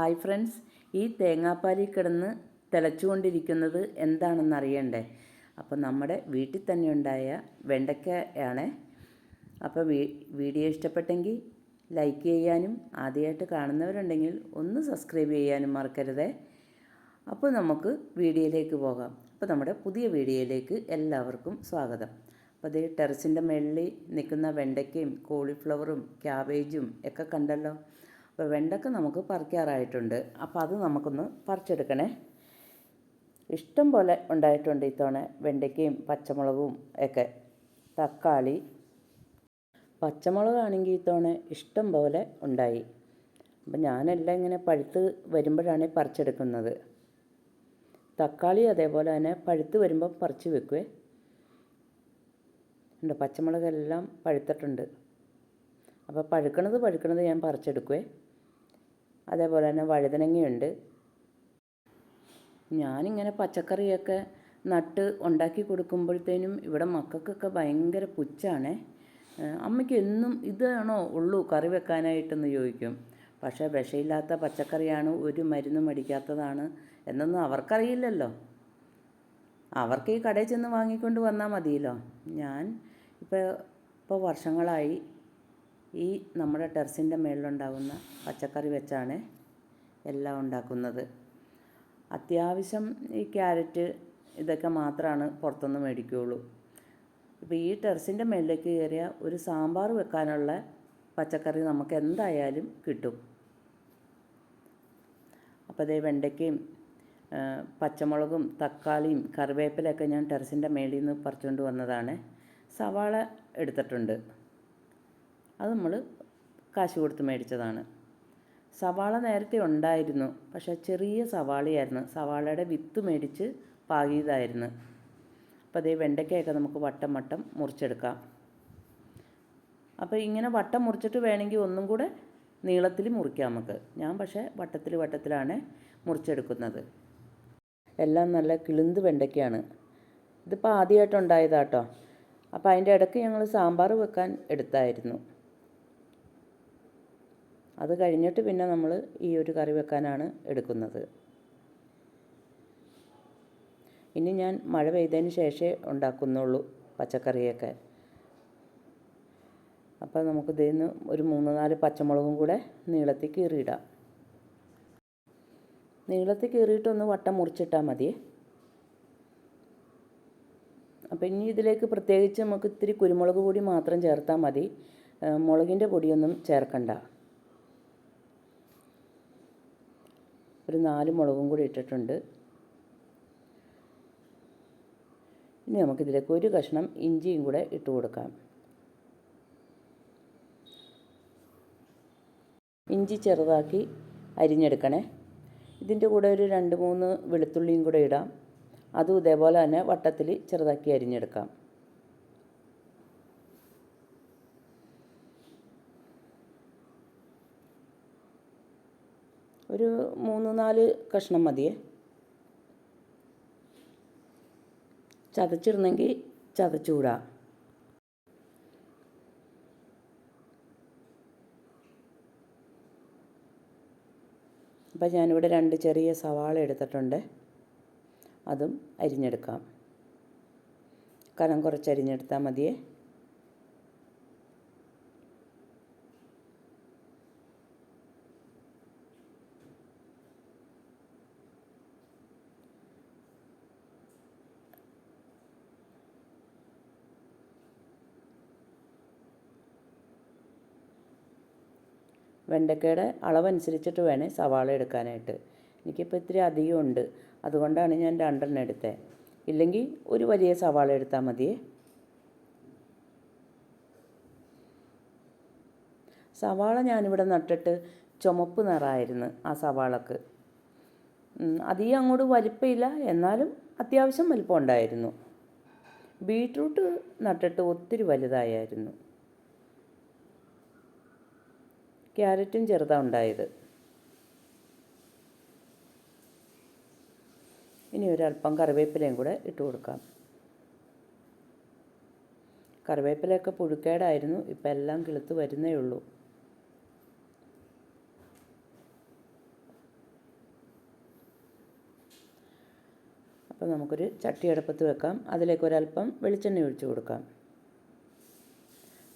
Hi friends ഈ തേങ്ങാപ്പാലിൽ കിടന്ന് തിളച്ചുകൊണ്ടിരിക്കുന്നത് എന്താണെന്ന് അറിയണ്ടേ അപ്പോൾ നമ്മുടെ വീട്ടിൽ തന്നെ ഉണ്ടായ വെണ്ടയ്ക്കയാണ് അപ്പോൾ വീഡിയോ ഇഷ്ടപ്പെട്ടെങ്കിൽ ലൈക്ക് ചെയ്യാനും ആദ്യമായിട്ട് കാണുന്നവരുണ്ടെങ്കിൽ ഒന്ന് സബ്സ്ക്രൈബ് ചെയ്യാനും മറക്കരുതേ. അപ്പോൾ നമുക്ക് വീഡിയോയിലേക്ക് പോകാം. അപ്പോൾ നമ്മുടെ പുതിയ വീഡിയോയിലേക്ക് എല്ലാവർക്കും സ്വാഗതം. അപ്പോൾ അതേ ടെറസിന്റെ മുകളിൽ നിൽക്കുന്ന വെണ്ടയ്ക്കയും കോളിഫ്ലവറും ക്യാബേജും ഒക്കെ കണ്ടല്ലോ? അപ്പോൾ വെണ്ടക്ക നമുക്ക് പറിക്കാറായിട്ടുണ്ട്. അപ്പോൾ അത് നമുക്കൊന്ന് പറിച്ചെടുക്കണേ. ഇഷ്ടം പോലെ ഉണ്ടായിട്ടുണ്ട് ഇത്തവണ വെണ്ടയ്ക്കയും പച്ചമുളകും ഒക്കെ. തക്കാളി. പച്ചമുളകാണെങ്കിൽ ഇത്തവണ ഇഷ്ടം പോലെ ഉണ്ടായി. അപ്പം ഞാനെല്ലാം ഇങ്ങനെ പഴുത്ത് വരുമ്പോഴാണ് പറിച്ചെടുക്കുന്നത്. തക്കാളി അതേപോലെ തന്നെ പഴുത്ത് വരുമ്പോൾ പറിച്ച് വെക്കുവേ. ഉണ്ട് പച്ചമുളകെല്ലാം പഴുത്തിട്ടുണ്ട്. അപ്പോൾ പഴുക്കണത് പഴുക്കണത് ഞാൻ പറിച്ചെടുക്കുവേ. അതേപോലെ തന്നെ വഴുതനങ്ങയുണ്ട്. ഞാനിങ്ങനെ പച്ചക്കറിയൊക്കെ നട്ട് ഉണ്ടാക്കി കൊടുക്കുമ്പോഴത്തേനും ഇവിടെ മക്കൾക്കൊക്കെ ഭയങ്കര പുച്ഛാണേ. അമ്മയ്ക്ക് എന്നും ഇതാണോ ഉള്ളൂ കറി വെക്കാനായിട്ടെന്ന് ചോദിക്കും. പക്ഷേ വിഷയില്ലാത്ത പച്ചക്കറിയാണ് ഒരു മരുന്നും അടിക്കാത്തതാണ് എന്നൊന്നും അവർക്കറിയില്ലല്ലോ. അവർക്ക് ഈ കടയിൽ ചെന്ന് വാങ്ങിക്കൊണ്ട് വന്നാൽ മതിയല്ലോ. ഞാൻ ഇപ്പോൾ ഇപ്പോൾ വർഷങ്ങളായി ഈ നമ്മുടെ ടെറസിന്റെ മേളിലുണ്ടാകുന്ന പച്ചക്കറി വെച്ചാണ് എല്ലാം ഉണ്ടാക്കുന്നത്. അത്യാവശ്യം ഈ ക്യാരറ്റ് ഇതൊക്കെ മാത്രമാണ് പുറത്തുനിന്ന് മേടിക്കുകയുള്ളൂ. ഇപ്പോൾ ഈ ടെറസിന്റെ മേളിലേക്ക് കയറിയ ഒരു സാമ്പാർ വെക്കാനുള്ള പച്ചക്കറി നമുക്ക് എന്തായാലും കിട്ടും. അപ്പോൾ അതേ വെണ്ടയ്ക്കയും പച്ചമുളകും തക്കാളിയും കറിവേപ്പിലൊക്കെ ഞാൻ ടെറസിന്റെ മേളിൽ നിന്ന് പറിച്ചുകൊണ്ട് വന്നതാണ്. സവാള എടുത്തിട്ടുണ്ട്. അത് നമ്മൾ കാശ് കൊടുത്ത് മേടിച്ചതാണ്. സവാള നേരത്തെ ഉണ്ടായിരുന്നു. പക്ഷേ ചെറിയ സവാളയായിരുന്നു. സവാളയുടെ വിത്ത് മേടിച്ച് പാകിയതായിരുന്നു. അപ്പോൾ അതേ വെണ്ടയ്ക്കയൊക്കെ നമുക്ക് വട്ടം വട്ടം മുറിച്ചെടുക്കാം. അപ്പോൾ ഇങ്ങനെ വട്ടം മുറിച്ചിട്ട് വേണമെങ്കിൽ ഒന്നും കൂടെ നീളത്തിൽ മുറിക്കാം നമുക്ക്. ഞാൻ പക്ഷേ വട്ടത്തിൽ വട്ടത്തിലാണ് മുറിച്ചെടുക്കുന്നത്. എല്ലാം നല്ല കിളിന്ത് വെണ്ടയ്ക്കയാണ്. ഇതിപ്പോൾ ആദ്യമായിട്ടുണ്ടായതാട്ടോ അപ്പോൾ അതിന്റെ ഇടയ്ക്ക് ഞങ്ങൾ സാമ്പാർ വെക്കാൻ എടുത്തായിരുന്നു. അത് കഴിഞ്ഞിട്ട് പിന്നെ നമ്മൾ ഈ ഒരു കറി വെക്കാനാണ് എടുക്കുന്നത്. ഇനി ഞാൻ മഴ പെയ്തതിന് ശേഷമേ ഉണ്ടാക്കുന്നുള്ളൂ പച്ചക്കറിയൊക്കെ. അപ്പോൾ നമുക്ക് ഇതിൽ നിന്ന് ഒരു മൂന്ന് നാല് പച്ചമുളകും കൂടെ നീളത്തിൽ കീറിയിടാം. നീളത്തിൽ കീറിയിട്ടൊന്ന് വട്ടം മുറിച്ചിട്ടാൽ മതി. അപ്പോൾ ഇനി ഇതിലേക്ക് പ്രത്യേകിച്ച് നമുക്ക് ഇത്തിരി കുരുമുളക് പൊടി മാത്രം ചേർത്താൽ മതി. മുളകിന്റെ പൊടിയൊന്നും ചേർക്കണ്ട. ഒരു നാല് മുളകും കൂടി ഇട്ടിട്ടുണ്ട്. ഇനി നമുക്കിതിലേക്ക് ഒരു കഷ്ണം ഇഞ്ചിയും കൂടെ ഇട്ട് കൊടുക്കാം. ഇഞ്ചി ചെറുതാക്കി അരിഞ്ഞെടുക്കണേ. ഇതിന്റെ കൂടെ ഒരു രണ്ട് മൂന്ന് വെളുത്തുള്ളിയും കൂടെ ഇടാം. അതും ഇതേപോലെ തന്നെ വട്ടത്തിൽ ചെറുതാക്കി അരിഞ്ഞെടുക്കാം. ഒരു മൂന്ന് നാല് കഷ്ണം മതിയേ. ചതച്ചിരുന്നെങ്കിൽ ചതച്ചൂടാ. അപ്പം ഞാനിവിടെ രണ്ട് ചെറിയ സവാള എടുത്തിട്ടുണ്ട്. അതും അരിഞ്ഞെടുക്കാം. കനം കുറച്ച് അരിഞ്ഞെടുത്താൽ മതിയേ. വെണ്ടക്കയുടെ അളവനുസരിച്ചിട്ട് വേണേ സവാള എടുക്കാനായിട്ട്. എനിക്കിപ്പോൾ ഇത്തിരി അധികം ഉണ്ട്. അതുകൊണ്ടാണ് ഞാൻ രണ്ടെണ്ണം എടുത്തത് ഇല്ലെങ്കിൽ ഒരു വലിയ സവാള എടുത്താൽ മതിയേ. സവാള ഞാനിവിടെ നട്ടിട്ട് ചുമപ്പ് നിറായിരുന്നു ആ സവാളക്ക്. അധികം അങ്ങോട്ട് വലിപ്പമില്ല. എന്നാലും അത്യാവശ്യം വലിപ്പം ഉണ്ടായിരുന്നു. ബീട്രൂട്ട് നട്ടിട്ട് ഒത്തിരി വലുതായിരുന്നു. ക്യാരറ്റും ചെറുതാണ് ഉണ്ടായത്. ഇനി ഒരല്പം കറിവേപ്പിലയും കൂടെ ഇട്ട് കൊടുക്കാം. കറിവേപ്പിലയൊക്കെ പുഴുക്കേടായിരുന്നു. ഇപ്പം എല്ലാം കിളുത്ത് വരുന്നേ ഉള്ളൂ. അപ്പം നമുക്കൊരു ചട്ടി അടുപ്പത്ത് വെക്കാം. അതിലേക്ക് ഒരല്പം വെളിച്ചെണ്ണ ഒഴിച്ചു കൊടുക്കാം.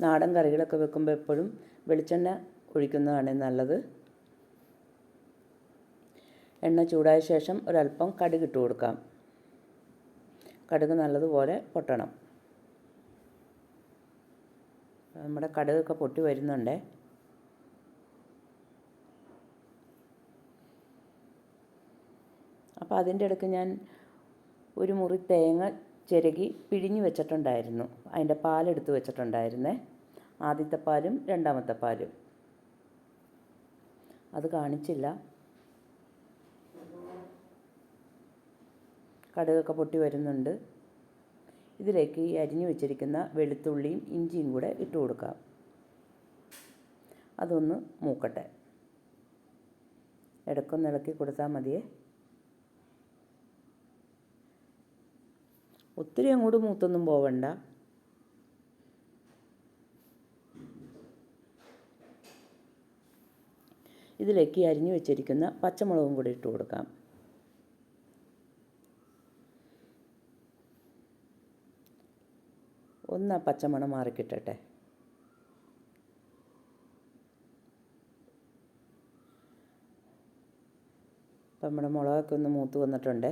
നാടൻ കറികളൊക്കെ വെക്കുമ്പോൾ എപ്പോഴും വെളിച്ചെണ്ണ ഒഴിക്കുന്നതാണ് നല്ലത്. എണ്ണ ചൂടായ ശേഷം ഒരല്പം കടുക് ഇട്ട് കൊടുക്കാം. കടുക് നല്ലതുപോലെ പൊട്ടണം. നമ്മുടെ കടുകൊക്കെ പൊട്ടി വരുന്നുണ്ടേ. അപ്പോൾ അതിന്റെ ഇടയ്ക്ക് ഞാൻ ഒരു മുറി തേങ്ങ ചിരകി പിഴിഞ്ഞ് വെച്ചിട്ടുണ്ടായിരുന്നു. അതിന്റെ പാലെടുത്ത് വെച്ചിട്ടുണ്ടായിരുന്നേ. ആദ്യത്തെ പാലും രണ്ടാമത്തെ പാലും. അത് കാണിച്ചില്ല. കടുകൊക്കെ പൊട്ടി വരുന്നുണ്ട്. ഇതിലേക്ക് ഈ അരിഞ്ഞു വെച്ചിരിക്കുന്ന വെളുത്തുള്ളിയും ഇഞ്ചിയും കൂടെ ഇട്ട് കൊടുക്കാം. അതൊന്ന് മൂക്കട്ടെ. ഇടക്കൊന്ന് ഇളക്കി കൊടുത്താൽ മതിയേ. ഒത്തിരി അങ്ങോട്ട് മൂത്തൊന്നും പോവണ്ട. ഇതിലേക്ക് അരിഞ്ഞു വെച്ചിരിക്കുന്ന പച്ചമുളകും കൂടി ഇട്ട് കൊടുക്കാം. ഒന്ന് പച്ചമണം മാറിക്കിട്ടട്ടെ. അപ്പം നമ്മുടെ മുളകൊക്കെ ഒന്ന് മൂത്ത് വന്നിട്ടുണ്ട്.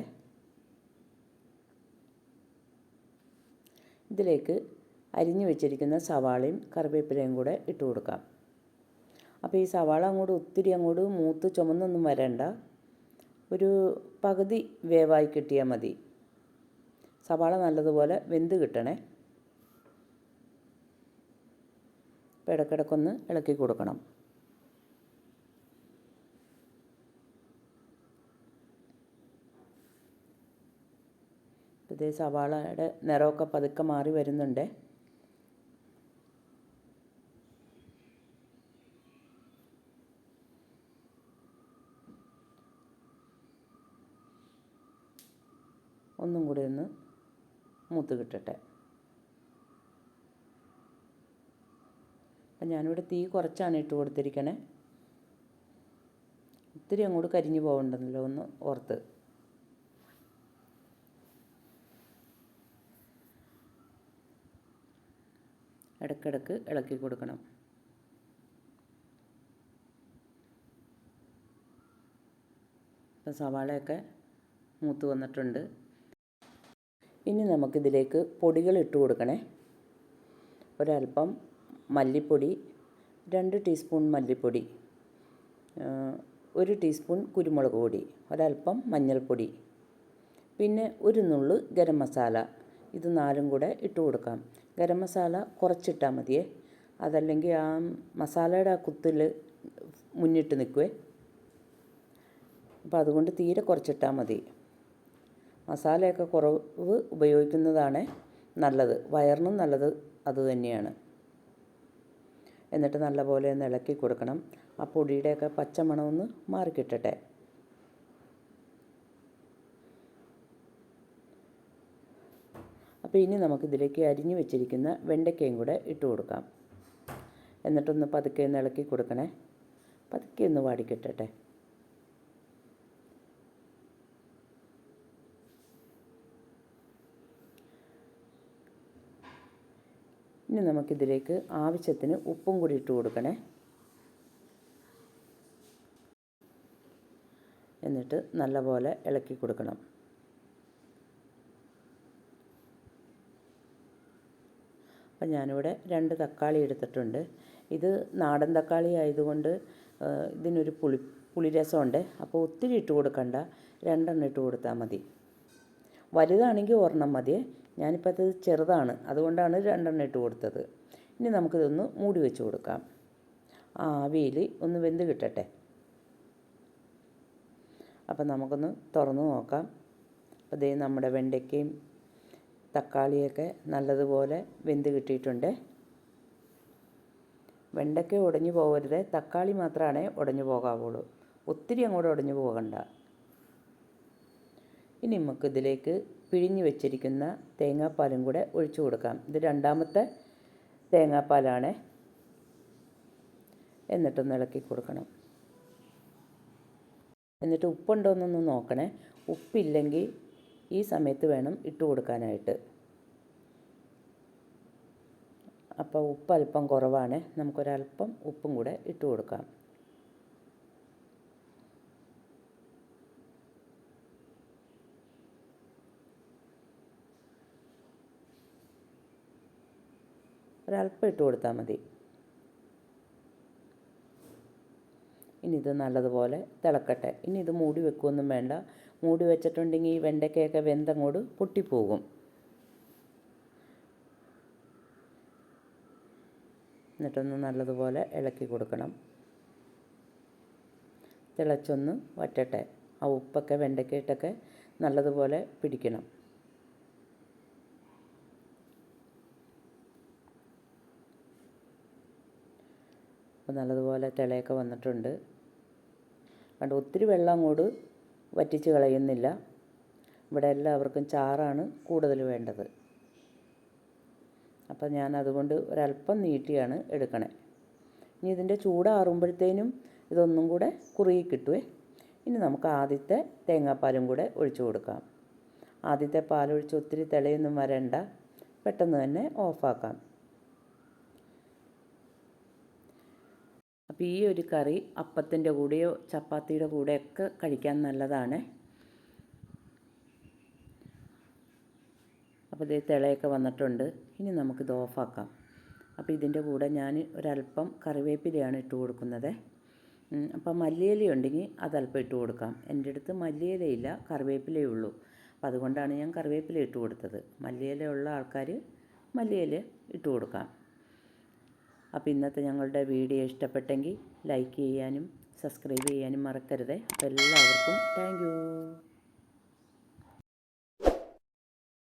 ഇതിലേക്ക് അരിഞ്ഞു വെച്ചിരിക്കുന്ന സവാളയും കറിവേപ്പിലയും കൂടെ ഇട്ട് കൊടുക്കാം. അപ്പോൾ ഈ സവാള അങ്ങോട്ട് ഒത്തിരി അങ്ങോട്ട് മൂത്ത് ചുമന്നൊന്നും വരണ്ട. ഒരു പകുതി വേവായി കിട്ടിയാൽ മതി. സവാള നല്ലതുപോലെ വെന്ത് കിട്ടണേ. അപ്പോൾ ഇളക്കി കൊടുക്കണം. ഇതേ സവാളയുടെ നിറമൊക്കെ പതുക്കെ മാറി വരുന്നുണ്ട്. ഒന്നും കൂടി ഒന്ന് മൂത്ത് കിട്ടട്ടെ. അപ്പം ഞാനിവിടെ തീ കുറച്ചാണ് ഇട്ട് കൊടുത്തിരിക്കണേ. ഒത്തിരി അങ്ങോട്ട് കരിഞ്ഞു പോകണ്ടല്ലോ ഒന്ന് ഓർത്ത്. ഇടയ്ക്കിടയ്ക്ക് ഇളക്കി കൊടുക്കണം. ഇപ്പം സവാളയൊക്കെ മൂത്ത് വന്നിട്ടുണ്ട്. ഇനി നമുക്കിതിലേക്ക് പൊടികൾ ഇട്ട് കൊടുക്കണേ. ഒരൽപ്പം മല്ലിപ്പൊടി രണ്ട് ടീസ്പൂൺ മല്ലിപ്പൊടി ഒരു ടീസ്പൂൺ കുരുമുളക് പൊടി ഒരൽപ്പം മഞ്ഞൾപ്പൊടി പിന്നെ ഒരു നുള്ളു ഗരം മസാല. ഇത് നാലും കൂടെ ഇട്ട് കൊടുക്കാം. ഗരം മസാല കുറച്ചിട്ടാൽ മതിയേ. അതല്ലെങ്കിൽ ആ മസാലയുടെ ആ കുത്തിൽ മുന്നിട്ട് നിൽക്കുവേ. അപ്പോൾ അതുകൊണ്ട് തീരെ കുറച്ചിട്ടാൽ മതി. മസാലയൊക്കെ കുറവ് ഉപയോഗിക്കുന്നതാണ് നല്ലത്. വയറിനും നല്ലത് അതുതന്നെയാണ് എന്നിട്ട് നല്ലപോലെ ഒന്ന് ഇളക്കി കൊടുക്കണം. ആ പൊടിയുടെയൊക്കെ പച്ചമണം ഒന്ന് മാറിക്കിട്ടട്ടെ. അപ്പോൾ ഇനി നമുക്കിതിലേക്ക് അരിഞ്ഞു വെച്ചിരിക്കുന്ന വെണ്ടയ്ക്കയും കൂടെ ഇട്ട് കൊടുക്കാം. എന്നിട്ടൊന്ന് പതുക്കെ ഒന്ന് ഇളക്കി കൊടുക്കണേ. പതുക്കെ ഒന്ന് വാടിക്കിട്ടട്ടെ. ഇനി നമുക്കിതിലേക്ക് ആവശ്യത്തിന് ഉപ്പും കൂടി ഇട്ട് കൊടുക്കണേ. എന്നിട്ട് നല്ലപോലെ ഇളക്കി കൊടുക്കണം. അപ്പം ഞാനിവിടെ രണ്ട് തക്കാളി എടുത്തിട്ടുണ്ട്. ഇത് നാടൻ തക്കാളി ആയതുകൊണ്ട് ഇതിനൊരു പുളി പുളിരസമുണ്ട്. അപ്പോൾ ഒത്തിരി ഇട്ട് കൊടുക്കണ്ട. രണ്ടെണ്ണം ഇട്ട് കൊടുത്താൽ മതി. വലുതാണെങ്കിൽ ഒരെണ്ണം മതിയേ. ഞാനിപ്പോൾ അത് ചെറുതാണ്. അതുകൊണ്ടാണ് രണ്ടെണ്ണം ഇട്ട് കൊടുത്തത്. ഇനി നമുക്കിതൊന്ന് മൂടി വെച്ച് കൊടുക്കാം. ആ ആവിയിൽ ഒന്ന് വെന്ത് കിട്ടട്ടെ. അപ്പം നമുക്കൊന്ന് തുറന്ന് നോക്കാം. ദേ നമ്മുടെ വെണ്ടയ്ക്കയും തക്കാളിയൊക്കെ നല്ലതുപോലെ വെന്ത് കിട്ടിയിട്ടുണ്ട്. വെണ്ടയ്ക്ക ഉടഞ്ഞു പോകരുത്. തക്കാളി മാത്രമാണ് ഉടഞ്ഞു പോകാവുള്ളൂ. ഒത്തിരി അങ്ങോട്ട് ഉടഞ്ഞു പോകണ്ട. ഇനി നമുക്ക് ഇതിലേക്ക് പിഴിഞ്ഞ് വെച്ചിരിക്കുന്ന തേങ്ങാപ്പാലും കൂടെ ഒഴിച്ചു കൊടുക്കാം. ഇത് രണ്ടാമത്തെ തേങ്ങാപ്പാലാണ്. എന്നിട്ടൊന്ന് ഇളക്കി കൊടുക്കണം. എന്നിട്ട് ഉപ്പുണ്ടോയെന്നൊന്ന് നോക്കണേ. ഉപ്പില്ലെങ്കിൽ ഈ സമയത്ത് വേണം ഇട്ട് കൊടുക്കാനായിട്ട്. അപ്പോൾ ഉപ്പ് അല്പം കുറവാണ്. നമുക്കൊരല്പം ഉപ്പും കൂടെ ഇട്ട് കൊടുക്കാം. ഒരല്പം ഇട്ട് കൊടുത്താൽ മതി. ഇനി ഇത് നല്ലതുപോലെ തിളക്കട്ടെ. ഇനി ഇത് മൂടി വെക്കുകയൊന്നും വേണ്ട. മൂടി വെച്ചിട്ടുണ്ടെങ്കിൽ ഈ വെണ്ടയ്ക്കയൊക്കെ വെന്തങ്ങോട് പൊട്ടിപ്പോകും. എന്നിട്ടൊന്ന് നല്ലതുപോലെ ഇളക്കി കൊടുക്കണം. തിളച്ചൊന്ന് വറ്റട്ടെ. ആ ഉപ്പൊക്കെ വെണ്ടയ്ക്കയിട്ടൊക്കെ നല്ലതുപോലെ പിടിക്കണം. അപ്പോൾ നല്ലതുപോലെ തിളയൊക്കെ വന്നിട്ടുണ്ട്. കണ്ട് ഒത്തിരി വെള്ളം അങ്ങോട്ട് വറ്റിച്ച് കളയുന്നില്ല. ഇവിടെ എല്ലാവർക്കും ചാറാണ് കൂടുതൽ വേണ്ടത്. അപ്പോൾ ഞാൻ അതുകൊണ്ട് ഒരല്പം നീട്ടിയാണ് എടുക്കണേ. ഇനി ഇതിന്റെ ചൂടാറുമ്പോഴത്തേനും ഇതൊന്നും കൂടെ കുറുകി കിട്ടുവേ. ഇനി നമുക്ക് ആദ്യത്തെ തേങ്ങാപ്പാലും കൂടെ ഒഴിച്ചു കൊടുക്കാം. ആദ്യത്തെ പാലൊഴിച്ച് ഒത്തിരി തിളയൊന്നും വരണ്ട. പെട്ടെന്ന് തന്നെ ഓഫാക്കാം. അപ്പോൾ ഈ ഒരു കറി അപ്പത്തിന്റെ കൂടെയോ ചപ്പാത്തിയുടെ കൂടെയൊക്കെ കഴിക്കാൻ നല്ലതാണ്. അപ്പോൾ ഇതേ തിളയൊക്കെ വന്നിട്ടുണ്ട്. ഇനി നമുക്കിത് ഓഫാക്കാം. അപ്പോൾ ഇതിന്റെ കൂടെ ഞാൻ ഒരല്പം കറിവേപ്പിലയാണ് ഇട്ട് കൊടുക്കുന്നത്. അപ്പോൾ മല്ലിയില ഉണ്ടെങ്കിൽ അതല്പം ഇട്ട് കൊടുക്കാം. എന്റെ അടുത്ത് മല്ലിയിലയില്ല കറിവേപ്പിലയേ ഉള്ളൂ. അപ്പം അതുകൊണ്ടാണ് ഞാൻ കറിവേപ്പില ഇട്ട് കൊടുത്തത്. മല്ലിയില ഉള്ള ആൾക്കാർ മല്ലിയില ഇട്ട് കൊടുക്കാം. അപ്പോൾ ഇന്നത്തെ ഞങ്ങളുടെ വീഡിയോ ഇഷ്ടപ്പെട്ടെങ്കിൽ ലൈക്ക് ചെയ്യാനും സബ്സ്ക്രൈബ് ചെയ്യാനും മറക്കരുത്. അപ്പോൾ എല്ലാവർക്കും താങ്ക്